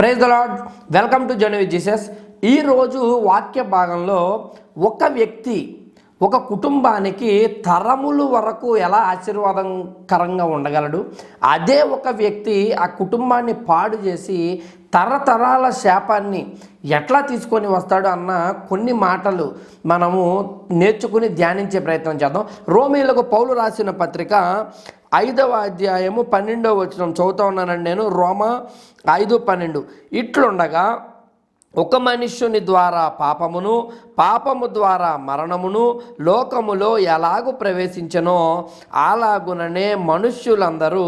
Praise the Lord welcome to journey with Jesus ఈరోజు వాక్య భాగంలో ఒక వ్యక్తి ఒక కుటుంబానికి తరములు వరకు ఎలా ఆశీర్వాదకరంగా ఉండగలడు? అదే ఒక వ్యక్తి ఆ కుటుంబాన్ని పాడు చేసి తరతరాల శాపాన్ని ఎట్లా తీసుకొని వస్తాడు అన్న కొన్ని మాటలు మనము నేర్చుకుని ధ్యానించే ప్రయత్నం చేద్దాం. రోమిలకు పౌలు రాసిన పత్రిక ఐదవ అధ్యాయము పన్నెండవ వచనం చదువుతా ఉన్నానండి నేను. రోమా ఐదు పన్నెండు. ఇట్లుండగా ఒక మనుష్యుని ద్వారా పాపమును పాపము ద్వారా మరణమును లోకములో ఎలాగు ప్రవేశించనో అలాగుననే మనుష్యులందరూ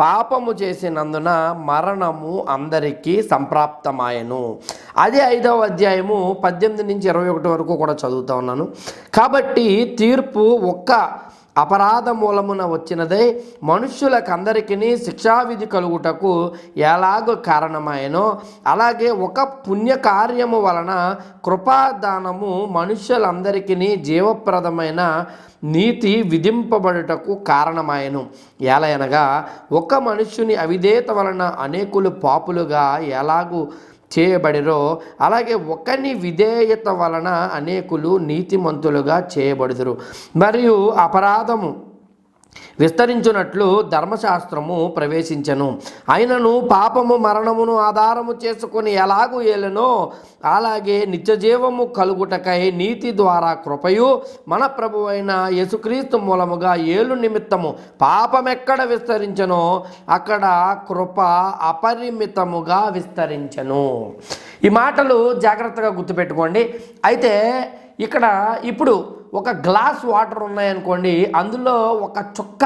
పాపము చేసినందున మరణము అందరికీ సంప్రాప్తమాయను. అదే ఐదవ అధ్యాయము పద్దెనిమిది నుంచి ఇరవై ఒకటి వరకు కూడా చదువుతా ఉన్నాను. కాబట్టి తీర్పు ఒక్క అపరాధ మూలమున వచ్చినదే మనుష్యులకందరికీ శిక్షావిధి కలుగుటకు ఎలాగో కారణమాయనో అలాగే ఒక పుణ్యకార్యము వలన కృపాదానము మనుష్యులందరికీ జీవప్రదమైన నీతి విధింపబడుటకు కారణమాయను. ఎలయనగా ఒక మనుష్యుని అవిధేత వలన అనేకులు పాపులుగా ఎలాగూ చేయబడిరో అలాగే ఒకని విధేయత వలన అనేకులు నీతిమంతులుగా చేయబడుదురు. మరియు అపరాధము విస్తరించున్నట్లు ధర్మశాస్త్రము ప్రవేశించను. అయినను పాపము మరణమును ఆధారము చేసుకొని ఎలాగూ ఏలనో అలాగే నిత్యజీవము కలుగుటకై నీతి ద్వారా కృపయు మన ప్రభు అయిన యేసుక్రీస్తు మూలముగా ఏలు నిమిత్తము పాపమెక్కడ విస్తరించనో అక్కడ కృప అపరిమితముగా విస్తరించను. ఈ మాటలు జాగ్రత్తగా గుర్తుపెట్టుకోండి. అయితే ఇక్కడ ఇప్పుడు ఒక గ్లాస్ వాటర్ ఉన్నాయనుకోండి అందులో ఒక చుక్క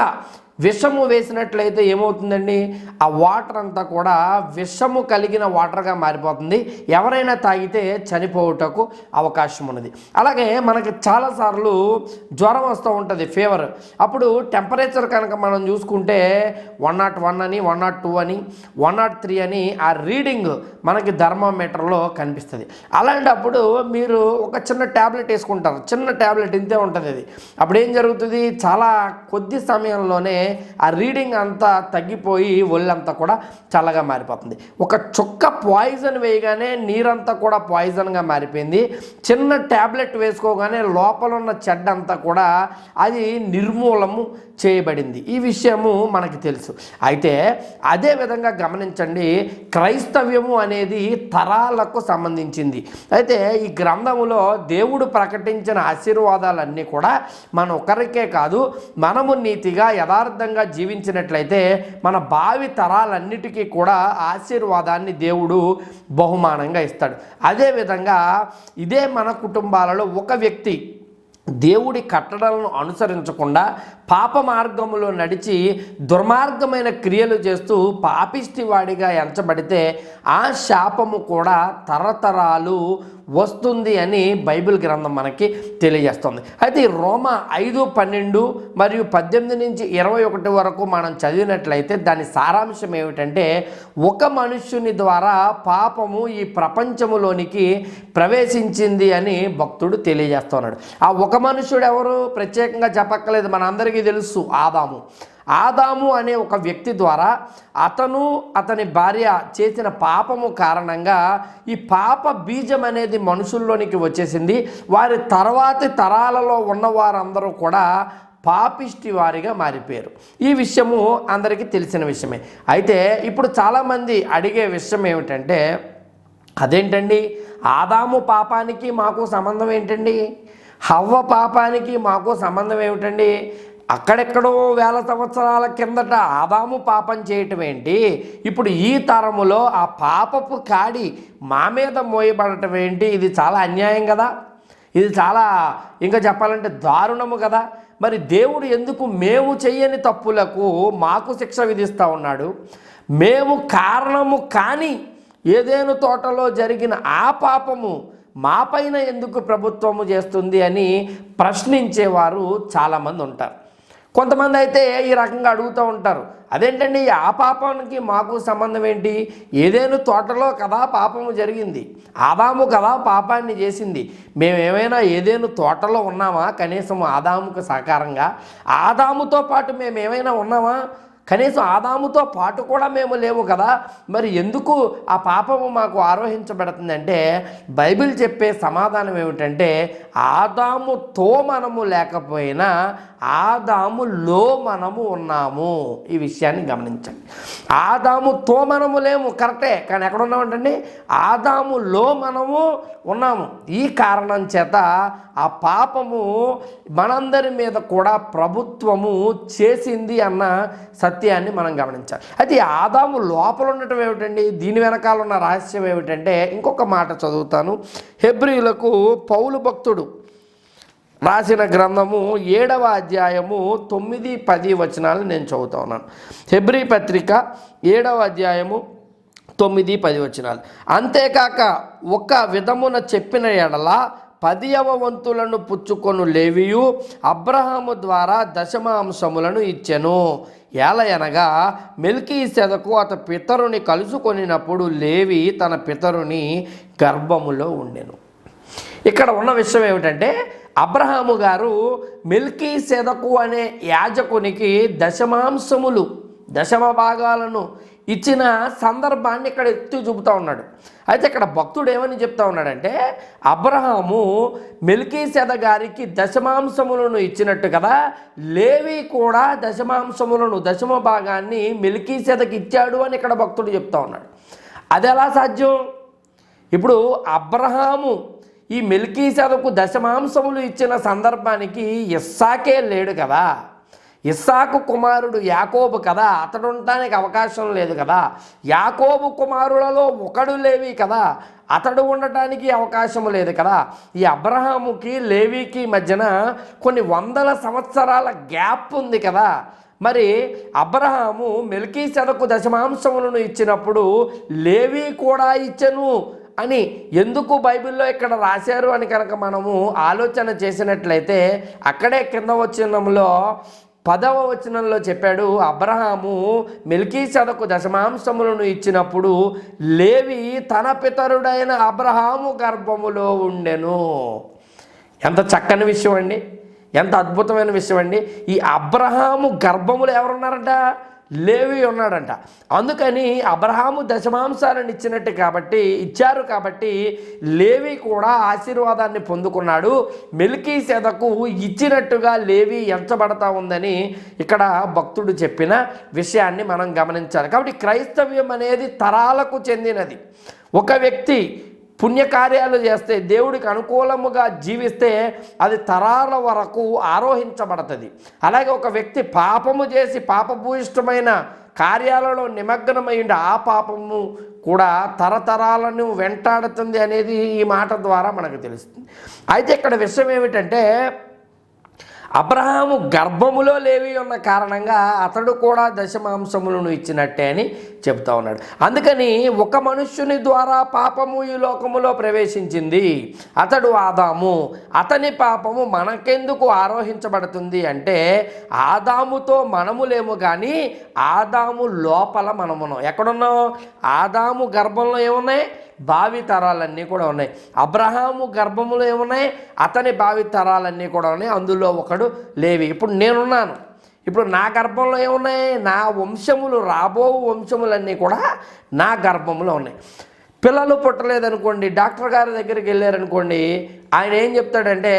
విషము వేసినట్లయితే ఏమవుతుందండి? ఆ వాటర్ అంతా కూడా విషము కలిగిన వాటర్గా మారిపోతుంది. ఎవరైనా తాగితే చనిపోవుటకు అవకాశం ఉన్నది. అలాగే మనకి చాలాసార్లు జ్వరం వస్తూ ఉంటుంది ఫీవర్. అప్పుడు టెంపరేచర్ కనుక మనం చూసుకుంటే వన్ నాట్ వన్ అని వన్ నాట్ టూ అని వన్ నాట్ త్రీ అని ఆ రీడింగ్ మనకి ధర్మోమీటర్లో కనిపిస్తుంది. అలాంటప్పుడు మీరు ఒక చిన్న ట్యాబ్లెట్ వేసుకుంటారు. చిన్న ట్యాబ్లెట్ ఇంతే ఉంటుంది అది. అప్పుడు ఏం జరుగుతుంది? చాలా కొద్ది సమయంలోనే ఆ రీడింగ్ అంతా తగ్గిపోయి ఒళ్ళంతా కూడా చల్లగా మారిపోతుంది. ఒక చుక్క పాయిజన్ వేయగానే నీరంతా కూడా పాయిజన్గా మారిపోయింది. చిన్న ట్యాబ్లెట్ వేసుకోగానే లోపల ఉన్న చెడ్డంతా కూడా అది నిర్మూలము చేయబడింది. ఈ విషయము మనకి తెలుసు. అయితే అదే విధంగా గమనించండి క్రైస్తవ్యము అనేది తరాలకు సంబంధించింది. అయితే ఈ గ్రంథములో దేవుడు ప్రకటించిన ఆశీర్వాదాలన్నీ కూడా మన ఒకరికే కాదు మనము నీతిగా యథార్థంగా జీవించినట్లయితే మన భావి తరాలన్నిటికీ కూడా ఆశీర్వాదాన్ని దేవుడు బహుమానంగా ఇస్తాడు. అదేవిధంగా ఇదే మన కుటుంబాలలో ఒక వ్యక్తి దేవుడి కట్టడలను అనుసరించకుండా పాప మార్గములో నడిచి దుర్మార్గమైన క్రియలు చేస్తూ పాపిష్టి వాడిగా ఎంచబడితే ఆ శాపము కూడా తరతరాలు వస్తుంది అని బైబిల్ గ్రంథం మనకి తెలియజేస్తుంది. అయితే ఈ రోమ ఐదు పన్నెండు మరియు పద్దెనిమిది నుంచి ఇరవై ఒకటి వరకు మనం చదివినట్లయితే దాని సారాంశం ఏమిటంటే ఒక మనుష్యుని ద్వారా పాపము ఈ ప్రపంచములోనికి ప్రవేశించింది అని భక్తుడు తెలియజేస్తున్నాడు. ఆ ఒక మనుష్యుడు ఎవరు? ప్రత్యేకంగా చెప్పక్కలేదు మనందరికీ తెలుసు? ఆదాము. ఆదాము అనే ఒక వ్యక్తి ద్వారా అతను అతని భార్య చేసిన పాపము కారణంగా ఈ పాప బీజం అనేది మనుషుల్లోనికి వచ్చేసింది. వారి తర్వాతి తరాలలో ఉన్న వారందరూ కూడా పాపిష్టి వారిగా మారిపోయారు. ఈ విషయము అందరికీ తెలిసిన విషయమే. అయితే ఇప్పుడు చాలామంది అడిగే విషయం ఏమిటంటే అదేంటండి? ఆదాము పాపానికి మాకు సంబంధం ఏంటండి? హవ్వ పాపానికి మాకు సంబంధం ఏమిటండి? అక్కడెక్కడో వేల సంవత్సరాల కిందట ఆదాము పాపం చేయటం ఏంటి? ఇప్పుడు ఈ తరములో ఆ పాపపు కాడి మా మీద మోయబడటం ఏంటి? ఇది చాలా అన్యాయం కదా? ఇది చాలా ఇంకా చెప్పాలంటే దారుణము కదా? మరి దేవుడు ఎందుకు మేము చెయ్యని తప్పులకు మాకు శిక్ష విధిస్తూ ఉన్నాడు? మేము కారణము కానీ ఏదేను తోటలో జరిగిన ఆ పాపము మాపైన ఎందుకు ప్రభుత్వము చేస్తుంది అని ప్రశ్నించేవారు చాలామంది ఉంటారు. కొంతమంది అయితే ఈ రకంగా అడుగుతూ ఉంటారు. అదేంటండి ఆ పాపానికి మాకు సంబంధం ఏంటి? ఏదేను తోటలో కదా పాపము జరిగింది. ఆదాము కదా పాపాన్ని చేసింది. మేము ఏమైనా ఏదేను తోటలో ఉన్నామా? కనీసం ఆదాముకు సహకారంగా. ఆదాముతో పాటు మేము ఏమైనా ఉన్నామా? కనీసం ఆదాముతో పాటు కూడా మేము లేవు కదా. మరి ఎందుకు ఆ పాపము మాకు ఆరోహించబడుతుందంటే బైబిల్ చెప్పే సమాధానం ఏమిటంటే ఆదాముతో మనము లేకపోయినా ఆదాములో మనము ఉన్నాము. ఈ విషయాన్ని గమనించండి. ఆదాముతో మనము లేము కరెక్టే. కానీ ఎక్కడ ఉన్నామంటండి? ఆదాములో మనము ఉన్నాము. ఈ కారణం చేత ఆ పాపము మనందరి మీద కూడా ప్రభుత్వము చేసింది అన్న సత్యాన్ని మనం గమనించాలి. అయితే ఆదాము లోపల ఉండటం ఏమిటండి? దీని వెనకాల ఉన్న రహస్యం ఏమిటంటే ఇంకొక మాట చదువుతాను. హెబ్రియులకు పౌలు భక్తుడు. రాసిన గ్రంథము ఏడవ అధ్యాయము తొమ్మిది పది వచనాలు నేను చదువుతా ఉన్నాను. హెబ్రి పత్రిక ఏడవ అధ్యాయము తొమ్మిది పది వచనాలు. అంతేకాక ఒక విధమున చెప్పిన ఎడల పదియవ వంతులను పుచ్చుకొను లేవియు అబ్రహాము ద్వారా దశమాంశములను ఇచ్చెను. ఏలయనగా మెల్కీ సెదకు అత పితరుని కలుసుకొనినప్పుడు లేవి తన పితరుని గర్భములో ఉండెను. ఇక్కడ ఉన్న విషయం ఏమిటంటే అబ్రహాము గారు మిల్కీ సెదకు అనే యాజకునికి దశమాంశములు దశమ భాగాలను ఇచ్చిన సందర్భాన్ని ఇక్కడ ఎత్తి చూపుతా ఉన్నాడు. అయితే ఇక్కడ భక్తుడు ఏమని చెప్తా ఉన్నాడంటే అబ్రహాము మెల్కీసెద గారికి దశమాంశములను ఇచ్చినట్టు కదా లేవి కూడా దశమాంశములను దశమ భాగాన్ని మెల్కీసెదకి ఇచ్చాడు అని ఇక్కడ భక్తుడు చెప్తా ఉన్నాడు. అది ఎలా సాధ్యం? ఇప్పుడు అబ్రహాము ఈ మెల్కీసెదకు దశమాంశములు ఇచ్చిన సందర్భానికి ఇస్సాకే లేడు కదా. ఇస్సాకు కుమారుడు యాకోబు కదా అతడు ఉండటానికి అవకాశం లేదు కదా. యాకోబు కుమారులలో ఒకడు లేవి కదా అతడు ఉండటానికి అవకాశం లేదు కదా. ఈ అబ్రహాముకి లేవికి మధ్యన కొన్ని వందల సంవత్సరాల గ్యాప్ ఉంది కదా. మరి అబ్రహాము మెల్కీ సెదకు దశమాంశములను ఇచ్చినప్పుడు లేవి కూడా ఇచ్చను అని ఎందుకు బైబిల్లో ఇక్కడ రాశారు అని కనుక మనము ఆలోచన చేసినట్లయితే అక్కడే కింద వచ్చినంలో పదవ వచనంలో చెప్పాడు అబ్రహాము మెల్కీ సదకు దశమాంశములను ఇచ్చినప్పుడు లేవి తన పితరుడైన అబ్రహాము గర్భములో ఉండెను. ఎంత చక్కని విషయం అండి. ఎంత అద్భుతమైన విషయం అండి. ఈ అబ్రహాము గర్భములు ఎవరున్నారంట? లేవి ఉన్నాడంట. అందుకని అబ్రహాము దశమాంశాలను ఇచ్చినట్టు కాబట్టి ఇచ్చారు కాబట్టి లేవి కూడా ఆశీర్వాదాన్ని పొందుకున్నాడు. మెలికీ సెదకు ఇచ్చినట్టుగా లేవి ఎంచబడతా ఉందని ఇక్కడ భక్తుడు చెప్పిన విషయాన్ని మనం గమనించాలి. కాబట్టి క్రైస్తవ్యం అనేది తరాలకు చెందినది. ఒక వ్యక్తి పుణ్యకార్యాలు చేస్తే దేవుడికి అనుకూలముగా జీవిస్తే అది తరాల వరకు ఆరోహించబడుతుంది. అలాగే ఒక వ్యక్తి పాపము చేసి పాపభూయిష్టమైన కార్యాలలో నిమగ్నమైండి ఆ పాపము కూడా తరతరాలను వెంటాడుతుంది అనేది ఈ మాట ద్వారా మనకు తెలుస్తుంది. అయితే ఇక్కడ విషయం ఏమిటంటే అబ్రహాము గర్భములో లేవి ఉన్న కారణంగా అతడు కూడా దశమాంసములను ఇచ్చినట్టే అని చెప్తా ఉన్నాడు. అందుకని ఒక మనుష్యుని ద్వారా పాపము ఈ లోకములో ప్రవేశించింది. అతడు ఆదాము అతని పాపము మనకెందుకు ఆరోహించబడుతుంది అంటే ఆదాముతో మనము లేము కానీ ఆదాము లోపల మనమున్నాం ఎక్కడున్నాం ఆదాము గర్భంలో ఏమున్నాయి? భావి తరాలన్నీ కూడా ఉన్నాయి. అబ్రహాము గర్భములో ఏమున్నాయి? అతని భావి తరాలన్నీ కూడా ఉన్నాయి. అందులో ఒకడు లేవి. ఇప్పుడు నేనున్నాను. ఇప్పుడు నా గర్భంలో ఏమున్నాయి? నా వంశములు రాబో వంశములన్నీ కూడా నా గర్భంలో ఉన్నాయి. పిల్లలు పుట్టలేదనుకోండి డాక్టర్ గారి దగ్గరికి వెళ్ళారనుకోండి ఆయన ఏం చెప్తాడంటే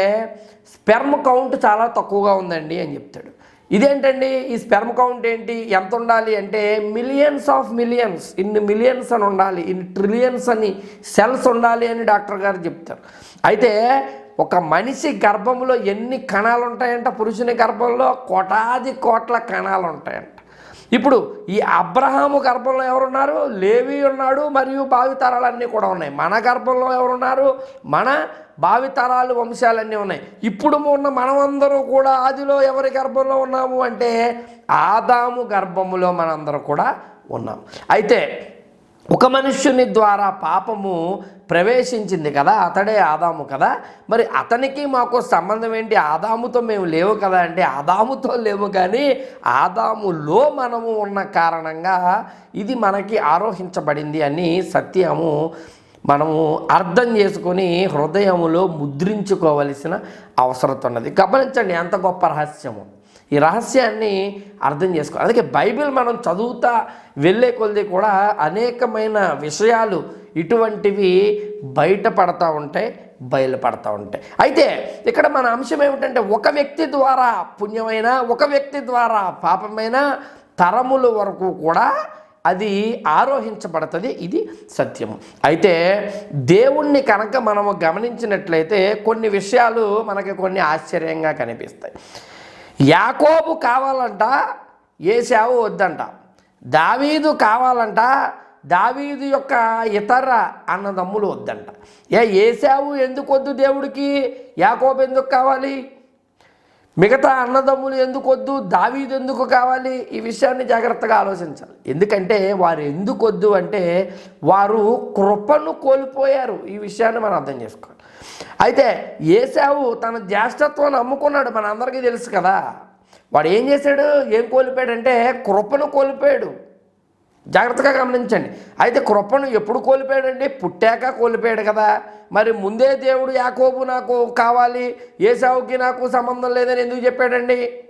స్పెర్మ్ కౌంట్ చాలా తక్కువగా ఉందండి అని చెప్తాడు. ఇదేంటండి? ఈ స్పెర్మ్ కౌంట్ ఏంటి? ఎంత ఉండాలి అంటే మిలియన్స్ ఆఫ్ మిలియన్స్ ఇన్ని మిలియన్స్ అని ఉండాలి ఇన్ని ట్రిలియన్స్ అని సెల్స్ ఉండాలి అని డాక్టర్ గారు చెప్తారు. అయితే ఒక మనిషి గర్భంలో ఎన్ని కణాలు ఉంటాయంట పురుషుని గర్భంలో కోటాది కోట్ల కణాలు ఉంటాయంట ఇప్పుడు ఈ అబ్రహాము గర్భంలో ఎవరున్నారు? లేవి ఉన్నాడు మరియు భావితరాలన్నీ కూడా ఉన్నాయి. మన గర్భంలో ఎవరున్నారు? మన భావితరాలు వంశాలన్నీ ఉన్నాయి. ఇప్పుడు ఉన్న మనమందరూ కూడా ఆదిలో ఎవరి గర్భంలో ఉన్నాము అంటే ఆదాము గర్భములో మనందరూ కూడా ఉన్నాం. అయితే ఒక మనుష్యుని ద్వారా పాపము ప్రవేశించింది కదా అతడే ఆదాము కదా. మరి అతనికి మాకు సంబంధం ఏంటి? ఆదాముతో మేము లేవు కదా అంటే ఆదాముతో లేవు కానీ ఆదాములో మనము ఉన్న కారణంగా ఇది మనకి ఆరోహించబడింది అని సత్యము మనము అర్థం చేసుకొని హృదయములో ముద్రించుకోవలసిన అవసరం ఉన్నది. గమనించండి ఎంత గొప్ప రహస్యము. ఈ రహస్యాన్ని అర్థం చేసుకోవాలి. అందుకే బైబిల్ మనం చదువుతా వెళ్ళే కొద్ది కూడా అనేకమైన విషయాలు ఇటువంటివి బయటపడతా ఉంటాయి బయలుపడతా ఉంటాయి. అయితే ఇక్కడ మన అంశం ఏమిటంటే ఒక వ్యక్తి ద్వారా పుణ్యమైన ఒక వ్యక్తి ద్వారా పాపమైన తరముల వరకు కూడా అది ఆరోహించబడుతుంది. ఇది సత్యము అయితే దేవుణ్ణి కనుక మనము గమనించినట్లయితే కొన్ని విషయాలు మనకి కొన్ని ఆశ్చర్యంగా కనిపిస్తాయి. యాకోబు కావాలంట ఏసావు వద్దంట. దావీదు కావాలంట దావీదు యొక్క ఇతర అన్నదమ్ములు వద్దంట. ఏ ఏసావు ఎందుకు వద్దు దేవుడికి? యాకోబు ఎందుకు కావాలి? మిగతా అన్నదమ్ములు ఎందుకు వద్దు? దావీదు ఎందుకు కావాలి? ఈ విషయాన్ని జాగ్రత్తగా ఆలోచించాలి. ఎందుకంటే వారు ఎందుకు వద్దు అంటే వారు కృపను కోల్పోయారు. ఈ విషయాన్ని మనం అర్థం చేసుకోవాలి. అయితే ఏసావు తన జ్యేష్ఠత్వాన్ని అమ్ముకున్నాడు మన అందరికీ తెలుసు కదా. వాడు ఏం చేశాడు? ఏం కోల్పోయాడంటే కృపను కోల్పోయాడు. జాగ్రత్తగా గమనించండి. అయితే కృపను ఎప్పుడు కోల్పోయాడండి? పుట్టాక కోల్పోయాడు కదా. మరి ముందే దేవుడు యాకోబు నాకు కావాలి ఏసావుకి నాకు సంబంధం లేదని ఎందుకు చెప్పాడండి?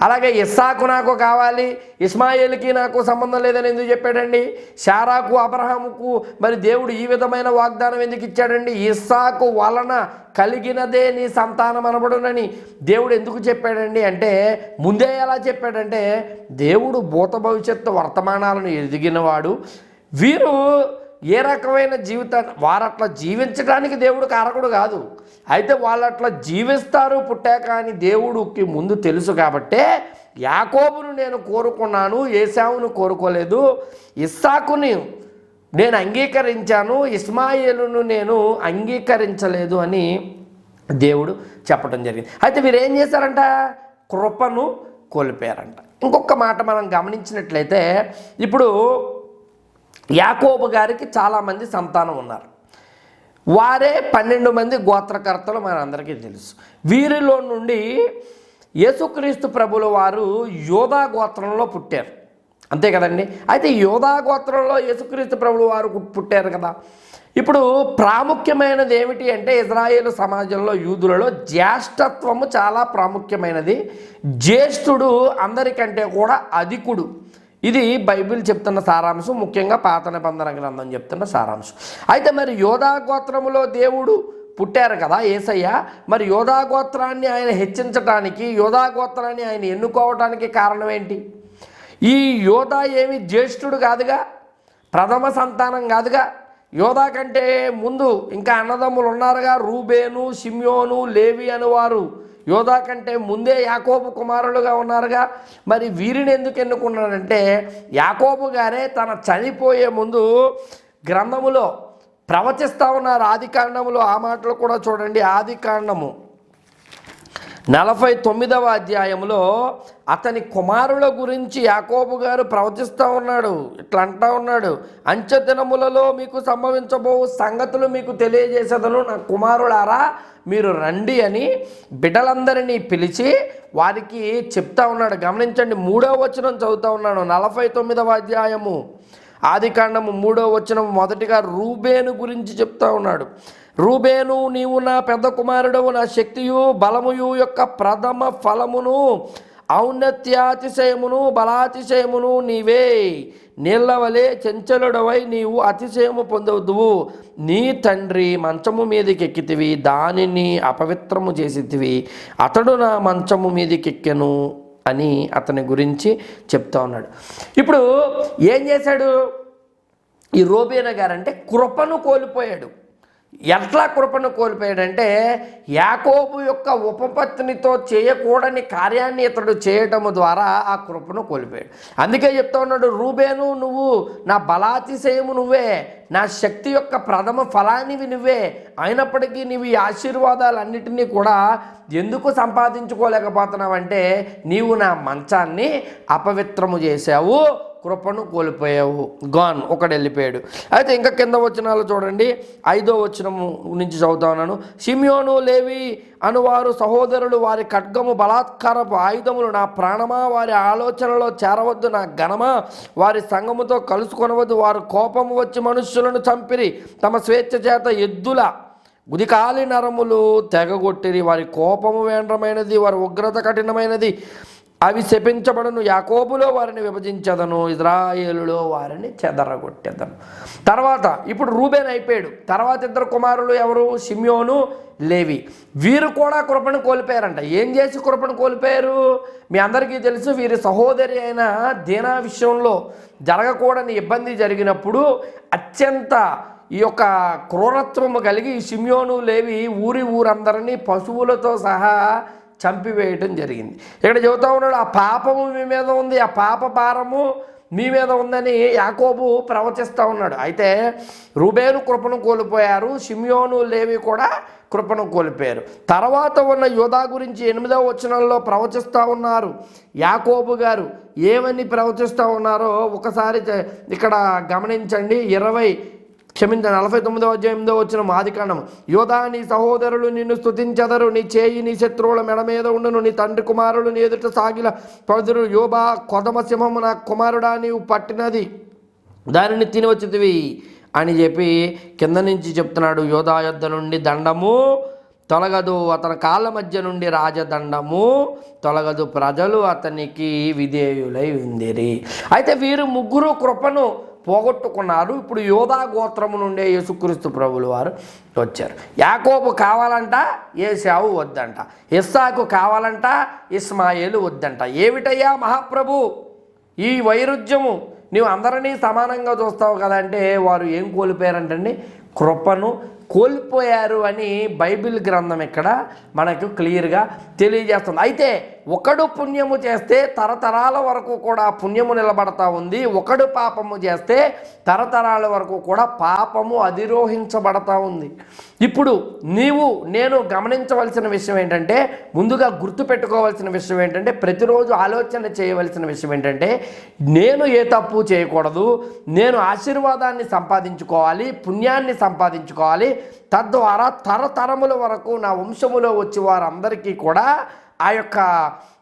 అలాగే ఇస్సాకు నాకు కావాలి ఇస్మాయిల్కి నాకు సంబంధం లేదని ఎందుకు చెప్పాడండి? శారాకు అబ్రహాముకు మరి దేవుడు ఈ విధమైన వాగ్దానం ఎందుకు ఇచ్చాడండి? ఇస్సాకు వలన కలిగినదే నీ సంతానం అనబడునని దేవుడు ఎందుకు చెప్పాడండి? అంటే ముందే ఎలా చెప్పాడంటే దేవుడు భూత భవిష్యత్తు వర్తమానాలను ఎదిగినవాడు. వీరు ఏ రకమైన జీవితాన్ని వారట్లా జీవించడానికి దేవుడు కారకుడు కాదు. అయితే వాళ్ళు అట్లా జీవిస్తారు పుట్టాక అని దేవుడికి ముందు తెలుసు కాబట్టే యాకోబును నేను కోరుకున్నాను ఏసావును కోరుకోలేదు ఇస్సాకుని నేను అంగీకరించాను ఇస్మాయిలును నేను అంగీకరించలేదు అని దేవుడు చెప్పడం జరిగింది. అయితే వీరు ఏం చేశారంట? కృపను కోల్పోయారంట. ఇంకొక మాట మనం గమనించినట్లయితే ఇప్పుడు యాకోబు గారికి చాలామంది సంతానం ఉన్నారు. వారే పన్నెండు మంది గోత్రకర్తలు మనందరికీ తెలుసు. వీరిలో నుండి యేసుక్రీస్తు ప్రభుల వారు యోధా గోత్రంలో పుట్టారు. అంతే కదండి? అయితే యోధా గోత్రంలో యేసుక్రీస్తు ప్రభుల వారు పుట్టారు కదా. ఇప్పుడు ప్రాముఖ్యమైనది ఏమిటి అంటే ఇజ్రాయేల్ సమాజంలో యూదులలో జ్యేష్ఠత్వము చాలా ప్రాముఖ్యమైనది. జ్యేష్ఠుడు అందరికంటే కూడా అధికుడు. ఇది బైబిల్ చెప్తున్న సారాంశం ముఖ్యంగా పాత నిబంధన గ్రంథం చెప్తున్న సారాంశం. అయితే మరి యోధా గోత్రములో దేవుడు పుట్టారు కదా ఏసయ్య. మరి యోధా గోత్రాన్ని ఆయన హెచ్చించటానికి యోధా గోత్రాన్ని ఆయన ఎన్నుకోవటానికి కారణం ఏంటి? ఈ యోధా ఏమి జ్యేష్ఠుడు కాదుగా ప్రథమ సంతానం కాదుగా. యోధా కంటే ముందు ఇంకా అన్నదమ్ములు ఉన్నారుగా రూబేను సిమ్యోను లేవి అనువారు యోధా కంటే ముందే యాకోబు కుమారులుగా ఉన్నారుగా. మరి వీరిని ఎందుకు ఎన్నుకున్నాడంటే యాకోబు గారే తన చనిపోయే ముందు గ్రంథములో ప్రవచిస్తూ ఉన్నారు. ఆది కాండములో ఆ మాటలు కూడా చూడండి. ఆది కాండము. నలభై తొమ్మిదవ అధ్యాయంలో అతని కుమారుల గురించి యాకోబు గారు ప్రవచిస్తూ ఉన్నాడు ఇట్లా అంటా ఉన్నాడు అంచె దినములలో మీకు సంభవించబో సంగతులు మీకు తెలియజేసేదను నా కుమారులారా మీరు రండి అని బిడ్డలందరినీ పిలిచి వారికి చెప్తా ఉన్నాడు. గమనించండి మూడవ వచనం చదువుతా ఉన్నాడు నలభై తొమ్మిదవ అధ్యాయము. ఆది కాండము మూడో వచనం మొదటిగా రూబేను గురించి చెప్తా ఉన్నాడు. రూబేను నీవు నా పెద్ద కుమారుడవు నా శక్తియు బలముయు యొక్క ప్రథమ ఫలమును ఔన్నత్యాతిశయమును బలాతిశయమును నీవే. నీళ్ళవలే చెంచలుడవై నీవు అతిశయము పొందవద్దువు. నీ తండ్రి మంచము మీదకి ఎక్కితివి దానిని అపవిత్రము చేసితివి. అతడు నా మంచము మీదకెక్కెను అని అతని గురించి చెప్తా ఉన్నాడు. ఇప్పుడు ఏం చేశాడు? ఈ రోబేన గారంటే కృపను కోల్పోయాడు. ఎట్లా కృపను కోల్పోయాడంటే యాకోబు యొక్క ఉపపత్నితో చేయకూడని కార్యాన్ని ఇతడు చేయటము ద్వారా ఆ కృపను కోల్పోయాడు. అందుకే చెప్తా ఉన్నాడు రూబేను నువ్వు నా బలాతిశయము నువ్వే నా శక్తి యొక్క ప్రథమ ఫలానివి నువ్వే. అయినప్పటికీ నీవు ఈ ఆశీర్వాదాలన్నిటినీ కూడా ఎందుకు సంపాదించుకోలేకపోతున్నావంటే నీవు నా మంచాన్ని అపవిత్రము చేశావు కృపను కోల్పోయావు. గాన్ ఒకడు వెళ్ళిపోయాడు అయితే ఇంకా కింద వచనాలు చూడండి. ఐదో వచనము నుంచి చదువుతా ఉన్నాను సిమియోను లేవి అనువారు సహోదరులు వారి ఖడ్గము బలాత్కారపు ఆయుధములు నా ప్రాణమా? వారి ఆలోచనలో చేరవద్దు నా ఘనమా? వారి సంగముతో కలుసుకొనవద్దు. వారు కోపము వచ్చి మనుష్యులను చంపిరి. తమ స్వేచ్ఛ చేత ఎద్దుల గుదికాలి నరములు తెగగొట్టిరి. వారి కోపము వేండ్రమైనది. వారి ఉగ్రత కఠినమైనది. అవి శపించబడను యాకోబులో వారిని విభజించదను ఇజ్రాయేలులో వారిని చెదరగొట్టేదను. తర్వాత ఇప్పుడు రూబేన్ అయిపోయాడు. తర్వాత ఇద్దరు కుమారులు ఎవరు? షిమ్యోను లేవి. వీరు కూడా కృపను కోల్పోయారంట. ఏం చేసి కృపను కోల్పోయారు? మీ అందరికీ తెలుసు వీరి సహోదరి అయిన దీనా విషయంలో జరగకూడని ఇబ్బంది జరిగినప్పుడు అత్యంత ఈ యొక్క క్రూరత్వము కలిగి ఈ లేవి ఊరి ఊరందరినీ పశువులతో సహా చంపివేయటం జరిగింది. ఇక్కడ చెబుతా ఉన్నాడు ఆ పాపము మీ మీద ఉంది ఆ పాప భారము మీ మీద ఉందని యాకోబు ప్రవచిస్తూ ఉన్నాడు. అయితే రుబేను కృపను కోల్పోయారు షిమ్యోను లేవి కూడా కృపను కోల్పోయారు. తర్వాత ఉన్న యోధా గురించి ఎనిమిదవ వచనంలో ప్రవచిస్తూ ఉన్నారు యాకోబు గారు. ఏమని ప్రవచిస్తూ ఉన్నారో ఒకసారి ఇక్కడ గమనించండి. ఇరవై క్షమించ నలభై తొమ్మిదో అధ్యాయంలో వచ్చిన మాదికాండం యోధా నీ సహోదరులు నిన్ను స్థుతించదరు నీ చేయి నీ శత్రువుల మెడ మీద ఉండును నీ తండ్రి కుమారులు నీ ఎదుట సాగిల పదురు. యోబా కొదమ సింహము నా కుమారుడా నీవు పట్టినది. దానిని తినవచ్చితివి అని చెప్పి కింద నుంచి చెప్తున్నాడు యోధా యుద్ధ నుండి దండము తొలగదు. అతని కాళ్ళ మధ్య నుండి రాజదండము తొలగదు. ప్రజలు అతనికి విధేయులై ఉందిరి. అయితే వీరు ముగ్గురు కృపను పోగొట్టుకున్నారు. ఇప్పుడు యోధా గోత్రము నుండే యేసుక్రీస్తు ప్రభులు వారు వచ్చారు. యాకోబు కావాలంట ఏసావు వద్దంట. ఇస్సాకు కావాలంట ఇస్మాయేలు వద్దంట. ఏమిటయ్యా మహాప్రభు? ఈ వైరుధ్యము నీవు అందరినీ సమానంగా చూస్తావు కదంటే వారు ఏం కోల్పోయారంటండి? కృపను కోల్పోయారు అని బైబిల్ గ్రంథం ఇక్కడ మనకు క్లియర్గా తెలియజేస్తుంది. అయితే ఒకడు పుణ్యము చేస్తే తరతరాల వరకు కూడా పుణ్యము నిలబడతా ఉంది. ఒకడు పాపము చేస్తే తరతరాల వరకు కూడా పాపము అధిరోహించబడతా ఉంది. ఇప్పుడు నీవు నేను గమనించవలసిన విషయం ఏంటంటే ముందుగా గుర్తుపెట్టుకోవాల్సిన విషయం ఏంటంటే ప్రతిరోజు ఆలోచన చేయవలసిన విషయం ఏంటంటే నేను ఏ తప్పు చేయకూడదు. నేను ఆశీర్వాదాన్ని సంపాదించుకోవాలి పుణ్యాన్ని సంపాదించుకోవాలి తద్వారా తరతరముల వరకు నా వంశములో వచ్చే వారందరికీ కూడా ఆ యొక్క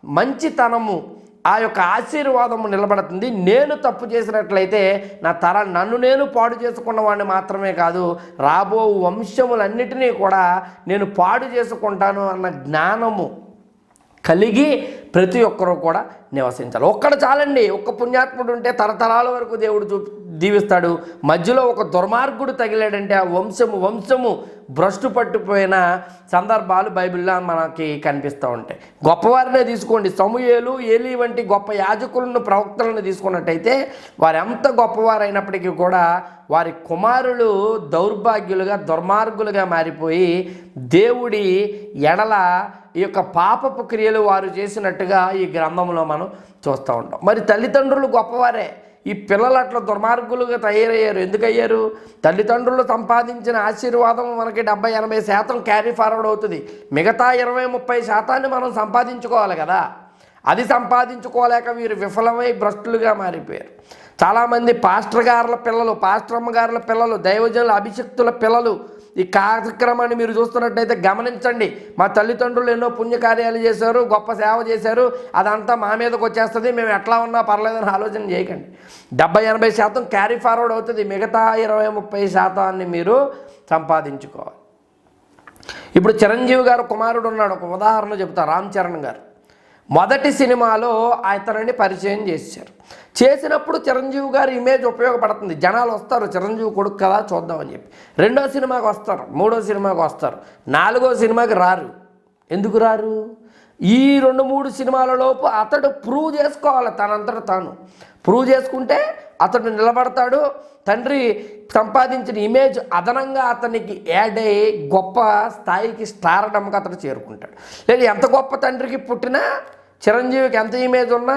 మంచితనము ఆ యొక్క ఆశీర్వాదము నిలబడుతుంది. నేను తప్పు చేసినట్లయితే నా తర నన్ను నేను పాడు చేసుకున్న వాడిని మాత్రమే కాదు రాబో వంశములన్నిటినీ కూడా నేను పాడు చేసుకుంటాను అన్న జ్ఞానము కలిగి ప్రతి ఒక్కరూ కూడా నివసించాలి. ఒక్కడ చాలండి. ఒక్క పుణ్యాత్ముడు ఉంటే తరతరాల వరకు దేవుడు చూ దీవిస్తాడు మధ్యలో ఒక దుర్మార్గుడు తగిలాడంటే ఆ వంశము వంశము భ్రష్టు పట్టిపోయిన సందర్భాలు బైబిల్లో మనకి కనిపిస్తూ ఉంటాయి. గొప్పవారినే తీసుకోండి. సమూహేలు ఏలి వంటి గొప్ప యాజకులను ప్రవక్తలను తీసుకున్నట్టయితే వారు ఎంత గొప్పవారైనప్పటికీ కూడా వారి కుమారులు దౌర్భాగ్యులుగా దుర్మార్గులుగా మారిపోయి దేవుడి ఎడల ఈ యొక్క పాపపు క్రియలు వారు చేసినట్టుగా ఈ గ్రంథంలో మనం చూస్తూ ఉంటాం. మరి తల్లిదండ్రులు గొప్పవారే. ఈ పిల్లలు అట్లా దుర్మార్గులుగా తయారయ్యారు. ఎందుకయ్యారు? తల్లిదండ్రులు సంపాదించిన ఆశీర్వాదం మనకి డెబ్బై ఎనభై శాతం క్యారీ ఫార్వర్డ్ అవుతుంది. మిగతా ఇరవై ముప్పై శాతాన్ని మనం సంపాదించుకోవాలి కదా. అది సంపాదించుకోలేక వీరు విఫలమై భ్రష్టులుగా మారిపోయారు. చాలామంది పాస్టర్ గారుల పిల్లలు పాస్టర్ అమ్మగారుల పిల్లలు దైవజనుల అభిషక్తుల పిల్లలు ఈ కార్యక్రమాన్ని మీరు చూస్తున్నట్టయితే గమనించండి. మా తల్లిదండ్రులు ఎన్నో పుణ్యకార్యాలు చేశారు గొప్ప సేవ చేశారు. అదంతా మా మీదకి వచ్చేస్తుంది. మేము ఎట్లా ఉన్నా పర్లేదని ఆలోచన చేయకండి. డెబ్బై ఎనభై శాతం క్యారీ ఫార్వర్డ్ అవుతుంది. మిగతా ఇరవై ముప్పై శాతాన్ని మీరు సంపాదించుకోవాలి. ఇప్పుడు చిరంజీవి గారు కుమారుడు ఉన్నాడు. ఒక ఉదాహరణ చెబుతా రామ్ చరణ్ గారు. మొదటి సినిమాలో అతనిని పరిచయం చేశారు. చేసినప్పుడు చిరంజీవి గారి ఇమేజ్ ఉపయోగపడుతుంది. జనాలు వస్తారు. చిరంజీవి కొడుకు కదా చూద్దామని చెప్పి. రెండో సినిమాకి వస్తారు. మూడో సినిమాకి వస్తారు. నాలుగో సినిమాకి రారు. ఎందుకు రారు? ఈ రెండు మూడు సినిమాల లోపు అతడు ప్రూవ్ చేసుకోవాలి. తనంతట తాను. ప్రూవ్ చేసుకుంటే అతడు నిలబడతాడు. తండ్రి సంపాదించిన ఇమేజ్ అదనంగా అతనికి యాడ్ అయ్యి గొప్ప స్థాయికి స్టారడంకి అతడు చేరుకుంటాడు. లేదు ఎంత గొప్ప తండ్రికి పుట్టినా చిరంజీవికి ఎంత ఇమేజ్ ఉన్నా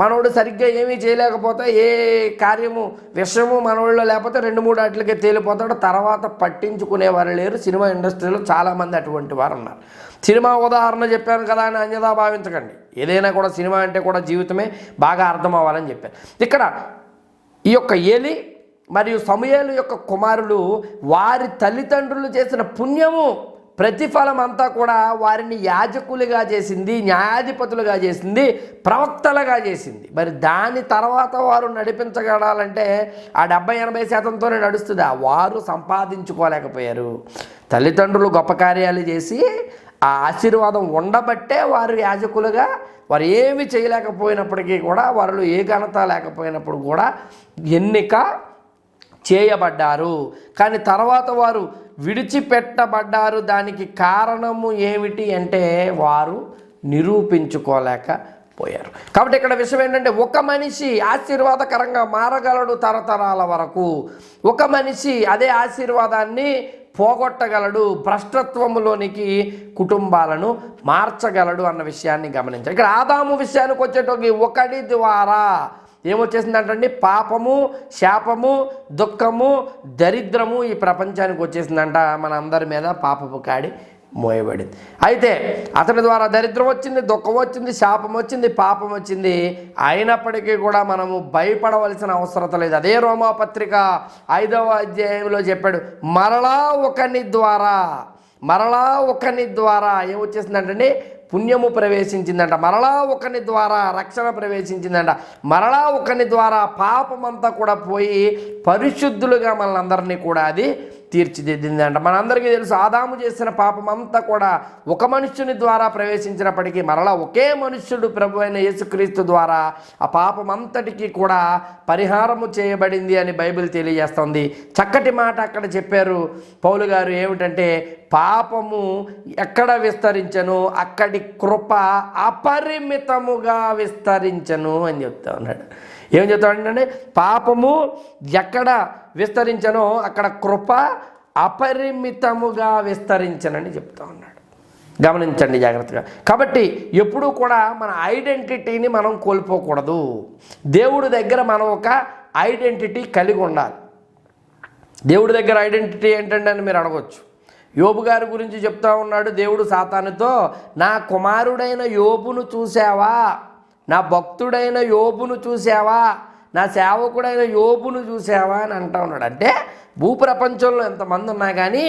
మనోడు సరిగ్గా ఏమీ చేయలేకపోతే ఏ కార్యము విషయము మనోళ్ళలో లేకపోతే రెండు మూడు వాటికి తేలిపోతాడు. తర్వాత పట్టించుకునేవారు లేరు. సినిమా ఇండస్ట్రీలో చాలామంది అటువంటి వారు ఉన్నారు. సినిమా ఉదాహరణ చెప్పాను కదా అని అన్యదా భావించకండి. ఏదైనా కూడా సినిమా అంటే కూడా జీవితమే బాగా అర్థం అవ్వాలని చెప్పాను ఇక్కడ ఈ యొక్క ఏలి మరియు సమయాలు యొక్క కుమారులు వారి తల్లిదండ్రులు చేసిన పుణ్యము ప్రతిఫలం అంతా కూడా వారిని యాజకులుగా చేసింది న్యాయాధిపతులుగా చేసింది ప్రవక్తలుగా చేసింది. మరి దాని తర్వాత వారు నడిపించగలాలంటే ఆ డెబ్బై ఎనభై శాతంతోనే నడుస్తుంది. ఆ వారు సంపాదించుకోలేకపోయారు. తల్లిదండ్రులు గొప్ప కార్యాలు చేసి ఆ ఆశీర్వాదం ఉండబట్టే వారు యాజకులుగా వారు ఏమి చేయలేకపోయినప్పటికీ కూడా వారిలో ఏ ఘనత లేకపోయినప్పుడు కూడా ఎన్నిక చేయబడ్డారు. కానీ తర్వాత వారు విడిచిపెట్టబడ్డారు. దానికి కారణము ఏమిటి అంటే వారు నిరూపించుకోలేకపోయారు కాబట్టి ఇక్కడ విషయం ఏంటంటే ఒక మనిషి ఆశీర్వాదకరంగా మారగలడు తరతరాల వరకు. ఒక మనిషి అదే ఆశీర్వాదాన్ని పోగొట్టగలడు భ్రష్టత్వములోనికి కుటుంబాలను మార్చగలడు అన్న విషయాన్ని గమనించాలి. ఇక్కడ ఆదాము విషయానికి వచ్చేటోకి ఒకటి ద్వారా ఏమొచ్చేసిందంటండి పాపము శాపము దుఃఖము దరిద్రము ఈ ప్రపంచానికి వచ్చేసిందంట. మన అందరి మీద పాపపు కాడి మోయబడింది. అయితే అతని ద్వారా దరిద్రం వచ్చింది దుఃఖం వచ్చింది శాపం వచ్చింది పాపం వచ్చింది. అయినప్పటికీ కూడా మనము భయపడవలసిన అవసరం లేదు. అదే రోమాపత్రిక ఐదవ అధ్యాయంలో చెప్పాడు మరలా ఒకని ద్వారా మరలా ఒకని ద్వారా ఏమొచ్చేసిందంటే పుణ్యము ప్రవేశించిందంట. మరలా ఒకని ద్వారా రక్షణ ప్రవేశించిందంట. మరలా ఒకని ద్వారా పాపమంతా కూడా పోయి పరిశుద్ధులుగా మనందరినీ కూడా అది తీర్చిదిద్దిందంట. మనందరికీ తెలుసు ఆదాము చేసిన పాపం అంతా కూడా ఒక మనుష్యుని ద్వారా ప్రవేశించినప్పటికీ మరలా ఒకే మనుష్యుడు ప్రభు అయిన యేసుక్రీస్తు ద్వారా ఆ పాపం అంతటికీ కూడా పరిహారము చేయబడింది అని బైబిల్ తెలియజేస్తుంది. చక్కటి మాట అక్కడ చెప్పారు. పౌలు గారు ఏమిటంటే పాపము ఎక్కడ విస్తరించను? అక్కడి కృప అపరిమితముగా విస్తరించను అని చెప్తా ఉన్నాడు. ఏం చెప్తాడంటే పాపము ఎక్కడ విస్తరించనో అక్కడ కృప అపరిమితముగా విస్తరించనని చెప్తా ఉన్నాడు. గమనించండి జాగ్రత్తగా. కాబట్టి ఎప్పుడూ కూడా మన ఐడెంటిటీని మనం కోల్పోకూడదు. దేవుడి దగ్గర మనం ఒక ఐడెంటిటీ కలిగి ఉండాలి. దేవుడి దగ్గర ఐడెంటిటీ ఏంటండి అని మీరు అడగవచ్చు యోబు గారి గురించి చెప్తా ఉన్నాడు దేవుడు సాతానుతో నా కుమారుడైన యోబును చూసావా నా భక్తుడైన యోబును చూసావా నా సేవకుడైన యోబును చూసావా అని అంటా ఉన్నాడు. అంటే భూప్రపంచంలో ఎంతమంది ఉన్నా కానీ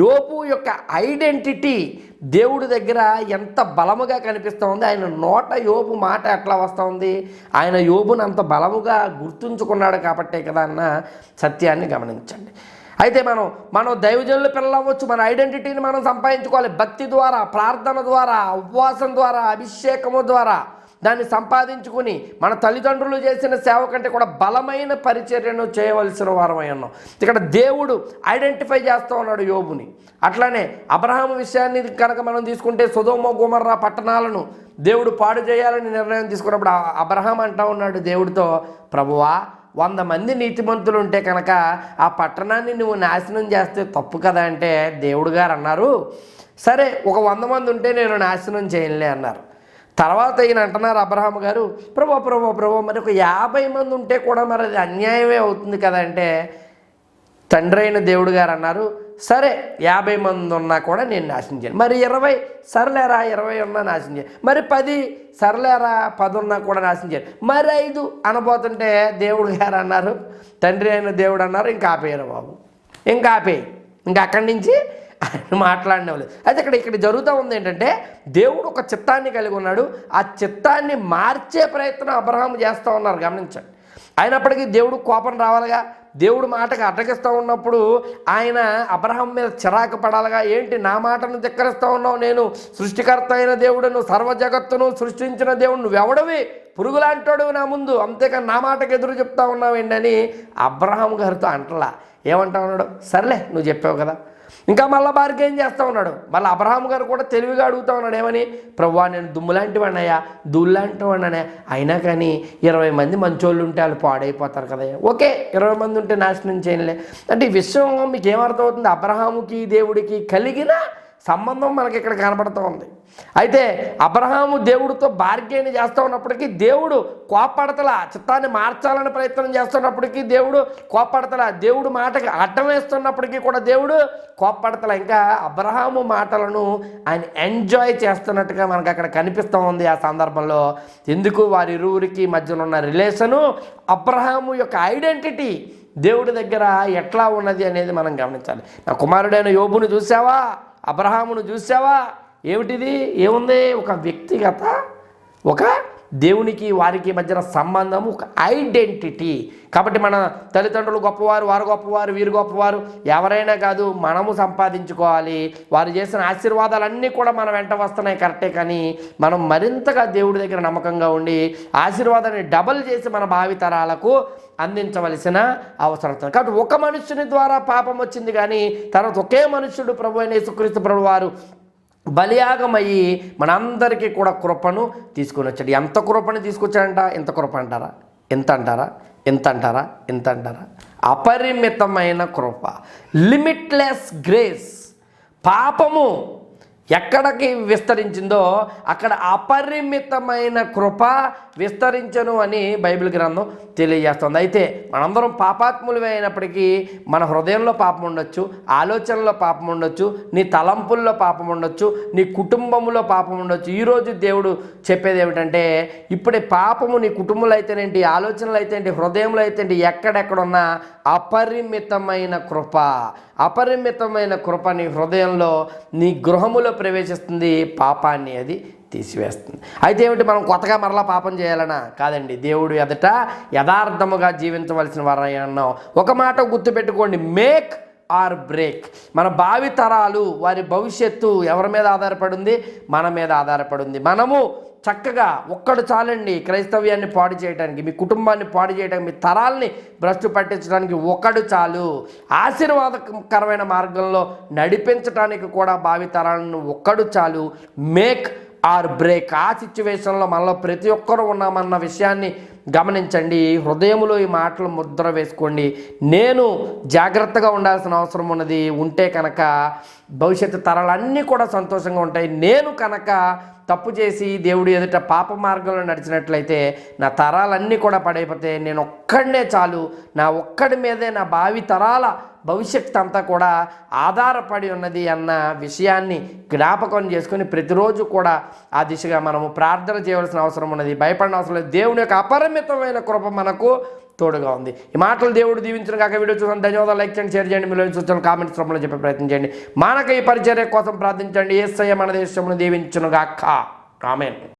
యోబు యొక్క ఐడెంటిటీ దేవుడి దగ్గర ఎంత బలముగా కనిపిస్తూ ఉంది. ఆయన నోట యోబు మాట ఎట్లా వస్తూ ఉంది? ఆయన యోబును అంత బలముగా గుర్తుంచుకున్నాడు కాబట్టే కదా అన్న సత్యాన్ని గమనించండి. అయితే మనం మనం దైవజనుల పిల్లలు అవ్వచ్చు మన ఐడెంటిటీని మనం సంపాదించుకోవాలి. భక్తి ద్వారా ప్రార్థన ద్వారా ఉపవాసం ద్వారా అభిషేకము ద్వారా దాన్ని సంపాదించుకుని మన తల్లిదండ్రులు చేసిన సేవ కంటే కూడా బలమైన పరిచర్యను చేయవలసిన వారమై ఉన్నాం. ఇక్కడ దేవుడు ఐడెంటిఫై చేస్తూ ఉన్నాడు యోబుని. అట్లానే అబ్రహాం విషయాన్ని కనుక మనం తీసుకుంటే సుధోమ గుమర్రా పట్టణాలను దేవుడు పాడు చేయాలని నిర్ణయం తీసుకున్నప్పుడు అబ్రహాం అంటా ఉన్నాడు దేవుడితో ప్రభువా వంద మంది నీతిమంతులు ఉంటే కనుక ఆ పట్టణాన్ని నువ్వు నాశనం చేస్తే తప్పు కదా అంటే దేవుడు గారు అన్నారు. సరే ఒక వంద మంది ఉంటే నేను నాశనం చేయనులే అన్నారు. తర్వాత ఈయన అంటున్నారు అబ్రహాం గారు ప్రభో ప్రభో ప్రభో మరి ఒక యాభై మంది ఉంటే కూడా మరి అది అన్యాయమే అవుతుంది కదా అంటే తండ్రి అయిన దేవుడు గారు అన్నారు సరే యాభై మంది ఉన్నా కూడా నేను నాశించాను మరి ఇరవై సర్లేరా ఇరవై ఉన్నా నాశించాను మరి పది సర్లేరా పది ఉన్నా కూడా నాశించాను మరి ఐదు అనబోతుంటే దేవుడు గారు అన్నారు తండ్రి అయిన దేవుడు అన్నారు ఇంకా ఆపేయరు బాబు. ఇంకా ఆపేయి. ఇంకా అక్కడి నుంచి ఆయన మాట్లాడినవాళ్ళు. అయితే ఇక్కడ ఇక్కడ జరుగుతూ ఉంది ఏంటంటే దేవుడు ఒక చిత్తాన్ని కలిగి ఉన్నాడు. ఆ చిత్తాన్ని మార్చే ప్రయత్నం అబ్రహాం చేస్తూ ఉన్నారు గమనించండి. అయినప్పటికీ దేవుడు కోపం రావాలిగా. దేవుడు మాటకు అడ్డగిస్తూ ఉన్నప్పుడు ఆయన అబ్రహం మీద చిరాకు పడాలిగా. ఏంటి నా మాటను ధిక్కరిస్తూ ఉన్నావు నేను? సృష్టికర్త అయిన దేవుడును సర్వ జగత్తును సృష్టించిన దేవుడు నువ్వెవడవి? పురుగులాంటోడు నా ముందు. అంతేకాని నా మాటకు ఎదురు చెప్తా ఉన్నావు ఏంటని అబ్రహం గారితో అంటలా. ఏమంటా ఉన్నాడు? సర్లే నువ్వు చెప్పావు కదా. ఇంకా మళ్ళీ బారికి ఏం చేస్తూ ఉన్నాడు? మళ్ళీ అబ్రహాం గారు కూడా తెలివిగా అడుగుతూ ఉన్నాడు ఏమని? ప్రభువా నేను దుమ్ములాంటి వాడినయ్యా దూళ్ళంటి వాడిననే అయినా కానీ ఇరవై మంది మంచోళ్ళు ఉంటే వాళ్ళు పాడైపోతారు కదా. ఓకే ఇరవై మంది ఉంటే నాశనం చేయలే అంటే ఈ విషయం మీకు ఏమర్థమవుతుంది అబ్రహాముకి దేవుడికి కలిగిన సంబంధం మనకి ఇక్కడ కనబడుతూ ఉంది. అయితే అబ్రహాము దేవుడితో బార్గెన్ చేస్తూ ఉన్నప్పటికీ దేవుడు కోపడతల చిత్తాన్ని మార్చాలని ప్రయత్నం చేస్తున్నప్పటికీ దేవుడు కోపడతల దేవుడు మాటకి అడ్డం వేస్తున్నప్పటికీ కూడా దేవుడు కోపడతల ఇంకా అబ్రహాము మాటలను ఆయన ఎంజాయ్ చేస్తున్నట్టుగా మనకు అక్కడ కనిపిస్తూ ఉంది ఆ సందర్భంలో. ఎందుకు? వారి ఇరువురికి మధ్యలో ఉన్న రిలేషను అబ్రహాము యొక్క ఐడెంటిటీ దేవుడి దగ్గర ఎట్లా ఉన్నది అనేది మనం గమనించాలి. నా కుమారుడైన యోబును చూసావా అబ్రహామును చూసావా ఏమిటిది? ఏముంది? ఒక వ్యక్తిగత ఒక దేవునికి వారికి మధ్యన సంబంధం ఒక ఐడెంటిటీ. కాబట్టి మన తల్లిదండ్రులు గొప్పవారు వారు గొప్పవారు వీరు గొప్పవారు ఎవరైనా కాదు మనము సంపాదించుకోవాలి. వారు చేసిన ఆశీర్వాదాలన్నీ కూడా మన వెంట వస్తున్నాయి కరెక్టే కానీ మనం మరింతగా దేవుడి దగ్గర నమ్మకంగా ఉండి ఆశీర్వాదాన్ని డబల్ చేసి మన భావితరాలకు అందించవలసిన అవసరం ఉంది. కాబట్టి ఒక మనుషుని ద్వారా పాపం వచ్చింది కానీ తర్వాత ఒకే మనుషుడు ప్రభు అయిన యేసుక్రీస్తు ప్రభు వారు బలియాగమయ్యి మనందరికీ కూడా కృపను తీసుకొని వచ్చాడు. ఎంత కృపను తీసుకొచ్చాడంట? ఎంత కృప అంటారా? ఎంత అంటారా? ఎంత అంటారా? ఎంత అంటారా? అపరిమితమైన కృప. లిమిట్లెస్ గ్రేస్ పాపము ఎక్కడికి విస్తరించిందో అక్కడ అపరిమితమైన కృప విస్తరించను అని బైబిల్ గ్రంథం తెలియజేస్తుంది. అయితే మనందరం పాపాత్ములమే అయినప్పటికీ మన హృదయంలో పాపం ఉండొచ్చు ఆలోచనలో పాపం ఉండొచ్చు నీ తలంపుల్లో పాపం ఉండొచ్చు నీ కుటుంబంలో పాపం ఉండొచ్చు. ఈరోజు దేవుడు చెప్పేది ఏమిటంటే ఇప్పుడే పాపము నీ కుటుంబంలో అయితేనేంటి ఆలోచనలు అయితేంటి హృదయంలో అయితేంటి ఎక్కడెక్కడున్నా అపరిమితమైన కృప అపరిమితమైన కృప నీ హృదయంలో నీ గృహములో ప్రవేశిస్తుంది పాపాన్ని అది తీసివేస్తుంది. అయితే ఏమిటి మనం కొత్తగా మరలా పాపం చేయాలనా? కాదండి. దేవుడు ఎదుట యథార్థముగా జీవించవలసిన వారై అన్నాం ఒక మాట గుర్తుపెట్టుకోండి. Make or break. మన భావితరాలు వారి భవిష్యత్తు ఎవరి మీద ఆధారపడి ఉంది మన మీద ఆధారపడి ఉంది మనము చక్కగా ఒక్కడు చాలండి క్రైస్తవ్యాన్ని పాడు చేయడానికి మీ కుటుంబాన్ని పాడు చేయడానికి మీ తరాల్ని భ్రష్టు పట్టించడానికి ఒకడు చాలు. ఆశీర్వాదకరమైన మార్గంలో నడిపించడానికి కూడా భావి తరాలను ఒక్కడు చాలు. Make or break. ఆ సిచ్యువేషన్లో మనలో ప్రతి ఒక్కరూ ఉన్నామన్న విషయాన్ని గమనించండి. హృదయములో ఈ మాటలు ముద్ర వేసుకోండి. నేను జాగ్రత్తగా ఉండాల్సిన అవసరం ఉన్నది. ఉంటే కనుక భవిష్యత్తు తరాలన్నీ కూడా సంతోషంగా ఉంటాయి. నేను కనుక తప్పు చేసి దేవుడు ఎదుట పాప మార్గంలో నడిచినట్లయితే నా తరాలన్నీ కూడా పడైపోతే నేను ఒక్కడనే చాలు. నా ఒక్కడి మీదే నా భావి తరాల భవిష్యత్తు అంతా కూడా ఆధారపడి ఉన్నది అన్న విషయాన్ని జ్ఞాపకం చేసుకొని ప్రతిరోజు కూడా ఆ దిశగా మనము ప్రార్థన చేయవలసిన అవసరం ఉన్నది. భయపడిన అవసరం లేదు. దేవుని యొక్క అపరిమితమైన కృప మనకు తోడుగా ఉంది. ఈ మాటలు దేవుడు దీవించిన కాక వీడియో చూసాను ధన్యవాదాలు. లైక్ చేయండి షేర్ చేయండి. మీరు సూచనలు కామెంట్స్ రూపంలో చెప్పే ప్రయత్నం చేయండి. మానక ఈ పరిచర్య కోసం ప్రార్థించండి. ఏసయ్య మన దేశమును దీవించును గాక. ఆమెన్.